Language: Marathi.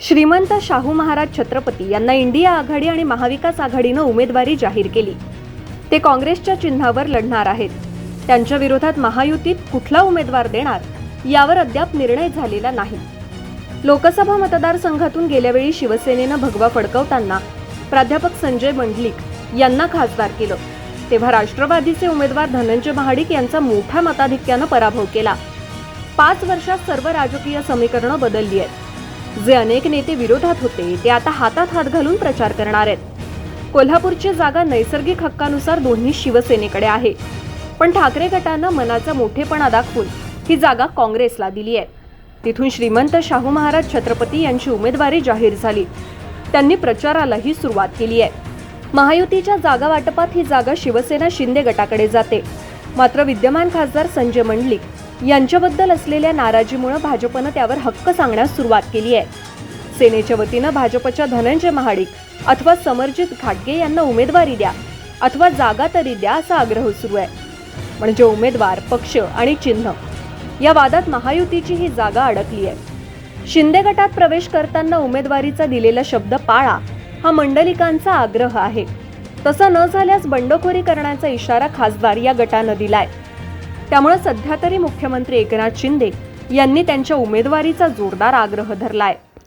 श्रीमंत शाहू महाराज छत्रपती यांना इंडिया आघाडी आणि महाविकास आघाडीनं उमेदवारी जाहीर केली. ते काँग्रेसच्या चिन्हावर लढणार आहेत. त्यांच्या विरोधात महायुतीत कुठला उमेदवार देणार यावर अद्याप निर्णय झालेला नाही. लोकसभा मतदारसंघातून गेल्यावेळी शिवसेनेनं भगवा फडकवताना प्राध्यापक संजय मंडलिक यांना खासदार केलं. तेव्हा राष्ट्रवादीचे उमेदवार धनंजय महाडिक यांचा मोठ्या मताधिक्यानं पराभव केला. पाच वर्षात सर्व राजकीय समीकरणं बदलली आहेत. जे अनेक नेते विरोधात होते ते आता हातात हात घालून प्रचार करणार आहेत. कोल्हापूरची जागा नैसर्गिक हक्कानुसार दोन्ही शिवसेनेकडे आहे. पण ठाकरे गटानं मनाचा मोठेपणा दाखवून ही जागा काँग्रेसला दिली आहे. तिथून श्रीमंत शाहू महाराज छत्रपती यांची उमेदवारी जाहीर झाली. त्यांनी प्रचारालाही सुरुवात केली आहे. महायुतीच्या जागा वाटपात ही जागा शिवसेना शिंदे गटाकडे जाते. मात्र विद्यमान खासदार संजय मंडलिक यांच्याबद्दल असलेल्या नाराजीमुळे भाजपनं त्यावर हक्क सांगण्यास सुरुवात केली आहे. सेनेच्या वतीनं भाजपच्या धनंजय महाडिक अथवा समरजित घाटगे यांना उमेदवारी द्या अथवा जागा तरी द्या असा आग्रह सुरू आहे. म्हणजे उमेदवार पक्ष आणि चिन्ह या वादात महायुतीची ही जागा अडकली आहे. शिंदे गटात प्रवेश करताना उमेदवारीचा दिलेला शब्द पाळा हा मंडलिकांचा आग्रह आहे. तसं न झाल्यास बंडखोरी करण्याचा इशारा खासदार या गटानं दिलाय. त्यामुळे सध्या तरी मुख्यमंत्री एकनाथ शिंदे यांनी त्यांच्या उमेदवारीचा जोरदार आग्रह धरलाय.